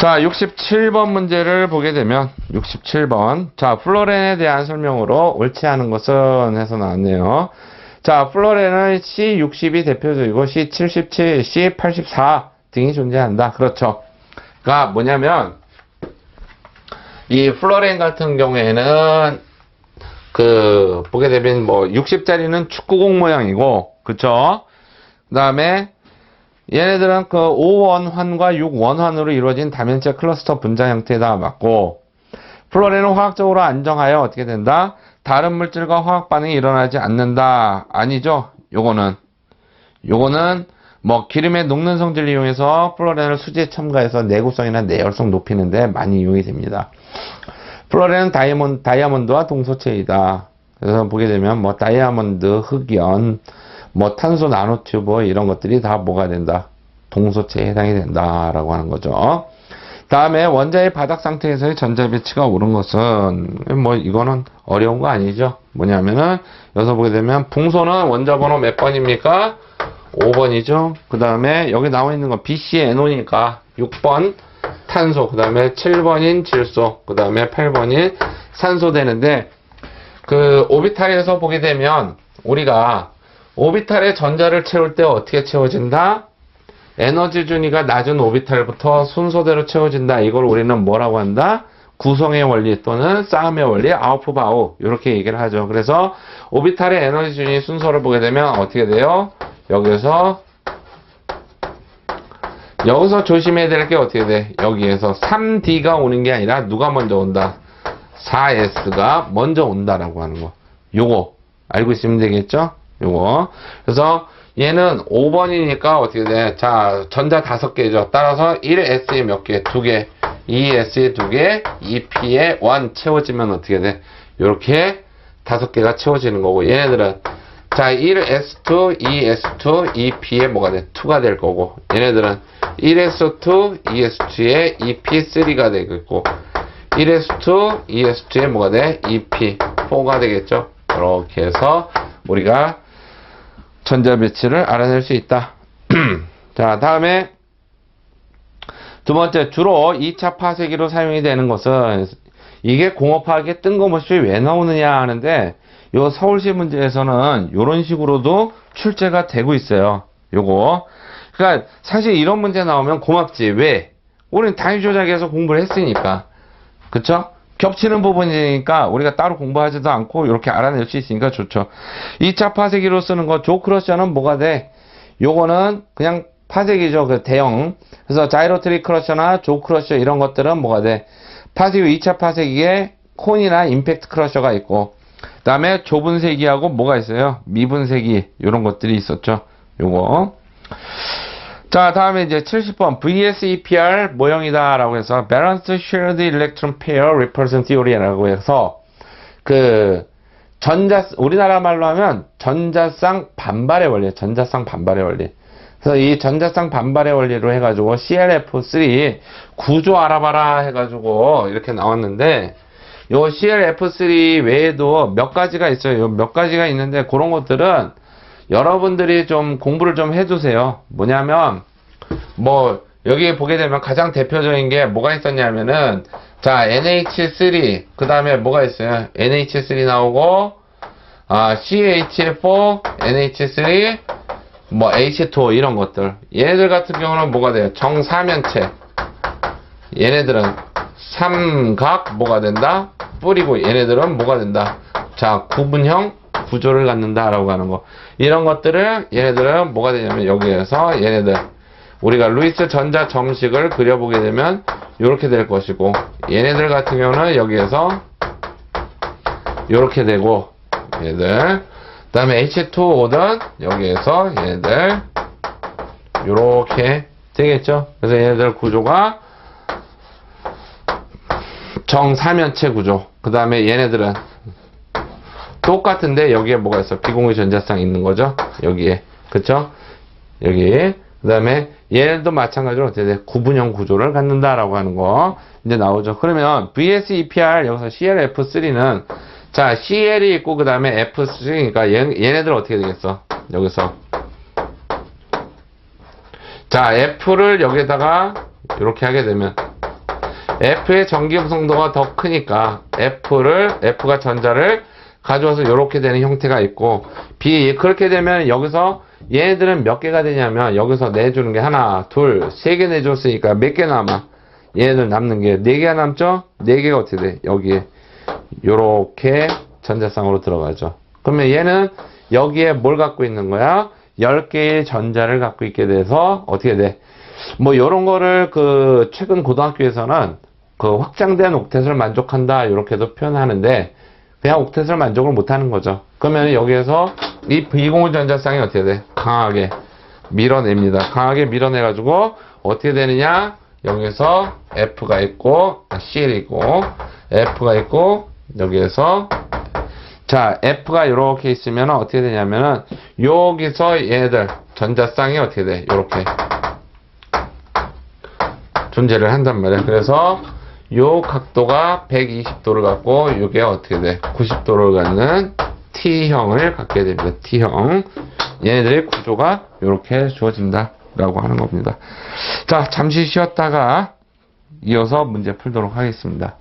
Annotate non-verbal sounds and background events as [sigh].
자, 67번 문제를 보게 되면 67번. 자, 플로렌에 대한 설명으로 옳지 않은 것은 해서 나왔네요. 자, 플로렌은 C60이 대표적이고 C77, C84 등이 존재한다. 그렇죠. 그러니까 뭐냐면 이 플로렌 같은 경우에는 그 보게 되면 뭐 60짜리는 축구공 모양이고 그쵸? 그 다음에 얘네들은 그 5원환과 6원환으로 이루어진 다면체 클러스터 분자 형태에 다 맞고 플로렌은 화학적으로 안정하여 어떻게 된다? 다른 물질과 화학 반응이 일어나지 않는다. 아니죠? 요거는 요거는 뭐 기름의 녹는 성질을 이용해서 플로렌을 수지에 첨가해서 내구성이나 내열성 높이는데 많이 이용이 됩니다. 플로렌은 다이아몬드, 다이아몬드와 동소체이다. 그래서 보게 되면 뭐 다이아몬드, 흑연, 뭐 탄소 나노튜브 이런 것들이 다 뭐가 된다? 동소체에 해당이 된다라고 하는 거죠. 다음에 원자의 바닥 상태에서의 전자 배치가 옳은 것은 뭐 이거는 어려운 거 아니죠. 뭐냐면은 여기서 보게 되면 붕소는 원자 번호 몇 번입니까? 5번이죠. 그 다음에 여기 나와 있는 건 BCNO니까 6번 탄소, 그 다음에 7번인 질소, 그 다음에 8번인 산소 되는데 그 오비탈에서 보게 되면 우리가 오비탈에 전자를 채울 때 어떻게 채워진다? 에너지 준위가 낮은 오비탈부터 순서대로 채워진다. 이걸 우리는 뭐라고 한다? 구성의 원리 또는 싸움의 원리, 아우프바우 이렇게 얘기를 하죠. 그래서 오비탈의 에너지 준위 순서를 보게 되면 어떻게 돼요? 여기서 여기서 조심해야 될 게 어떻게 돼? 여기에서 3D가 오는 게 아니라 누가 먼저 온다? 4S가 먼저 온다라고 하는 거. 요거 알고 있으면 되겠죠? 요거. 그래서 얘는 5번이니까 어떻게 돼? 자, 전자 5개죠. 따라서 1S에 몇 개? 2개. 2S에 2개, 2P에 1 채워지면 어떻게 돼? 요렇게 5개가 채워지는 거고 얘네들은 자, 1S2, 2S2, 2P에 뭐가 돼? 2가 될 거고 얘네들은 1S2, 2S2에 2P3가 되겠고 1S2, 2S2에 뭐가 돼? 2P4가 되겠죠. 이렇게 해서 우리가 전자 배치를 알아낼 수 있다. [clears throat] 자, 다음에 두 번째, 주로 2차 파쇄기로 사용이 되는 것은 이게 공업화학에 뜬금없이 왜 나오느냐 하는데 요 서울시 문제에서는 이런 식으로도 출제가 되고 있어요. 요거. 그러니까 사실 이런 문제 나오면 고맙지. 왜? 우리는 단위 조작에서 공부를 했으니까. 그쵸? 겹치는 부분이니까 우리가 따로 공부하지도 않고 이렇게 알아낼 수 있으니까 좋죠. 2차 파쇄기로 쓰는 거 조크러셔는 뭐가 돼? 요거는 그냥 파쇄기죠. 그 대형. 그래서 자이로트리 크러셔나 조 크러셔 이런 것들은 뭐가 돼? 파쇄기 2차 파쇄기에 콘이나 임팩트 크러셔가 있고 그 다음에 좁은 세기하고 뭐가 있어요? 미분 세기 이런 것들이 있었죠. 요거. 자, 다음에 이제 70번 VSEPR 모형이다 라고 해서 Balanced Shared Electron Pair Repulsion Theory라고 해서 그 전자 우리나라 말로 하면 전자쌍 반발의 원리, 전자쌍 반발의 원리. 그래서 이 전자쌍 반발의 원리로 해가지고 CLF3 구조 알아봐라 해가지고 이렇게 나왔는데 요 CLF3 외에도 몇 가지가 있어요. 요몇 가지가 있는데 그런 것들은 여러분들이 좀 공부를 좀 해주세요. 뭐냐면 뭐 여기 보게 되면 가장 대표적인 게 뭐가 있었냐면은 자 NH3 그 다음에 뭐가 있어요? NH3 나오고 아 CH4 NH3 뭐 H2O 이런 것들 얘네들 같은 경우는 뭐가 돼요? 정사면체 얘네들은 삼각 뭐가 된다? 뿌리고 얘네들은 뭐가 된다? 자 구분형 구조를 갖는다라고 하는 거. 이런 것들을 얘네들은 뭐가 되냐면 여기에서 얘네들 우리가 루이스 전자 정식을 그려보게 되면 이렇게 될 것이고 얘네들 같은 경우는 여기에서 이렇게 되고 얘들. 그 다음에 H2O는 여기에서 얘네들 이렇게 되겠죠? 그래서 얘네들 구조가 정사면체 구조. 그 다음에 얘네들은 똑같은데 여기에 뭐가 있어? 비공유 전자쌍 있는 거죠? 여기에. 그쵸? 여기. 그 다음에 얘도 마찬가지로 어떻게 돼? 구분형 구조를 갖는다라고 하는 거 이제 나오죠. 그러면 VSEPR 여기서 CLF3는 자 CL이 있고 그 다음에 F3니까 얘, 얘네들 어떻게 되겠어? 여기서. 자 F를 여기다가 이렇게 하게 되면 F의 전기 구성도가 더 크니까 F를 F가 전자를 가져와서 이렇게 되는 형태가 있고 B 그렇게 되면 여기서 얘네들은 몇 개가 되냐면 여기서 내주는 게 하나 둘 세 개 내줬으니까 몇 개 남아? 얘네들 남는 게 네 개가 남죠? 네 개가 어떻게 돼? 여기에 요렇게 전자쌍으로 들어가죠. 그러면 얘는 여기에 뭘 갖고 있는 거야? 10개의 전자를 갖고 있게 돼서 어떻게 돼? 뭐 요런 거를 그 최근 고등학교에서는 그 확장된 옥텟을 만족한다 이렇게도 표현하는데 그냥 옥텟을 만족을 못하는 거죠. 그러면 여기에서 이 비공유 전자쌍이 어떻게 돼? 강하게 밀어냅니다. 강하게 밀어내가지고 어떻게 되느냐? 여기에서 F가 있고 아, C이고 F가 있고 여기에서 자 F가 이렇게 있으면 어떻게 되냐면은 여기서 얘네들 전자쌍이 어떻게 돼? 이렇게 존재를 한단 말이야. 그래서 요 각도가 120도를 갖고 이게 어떻게 돼? 90도를 갖는 T형을 갖게 됩니다. T형. 얘네들의 구조가 이렇게 주어진다 라고 하는 겁니다. 자, 잠시 쉬었다가 이어서 문제 풀도록 하겠습니다.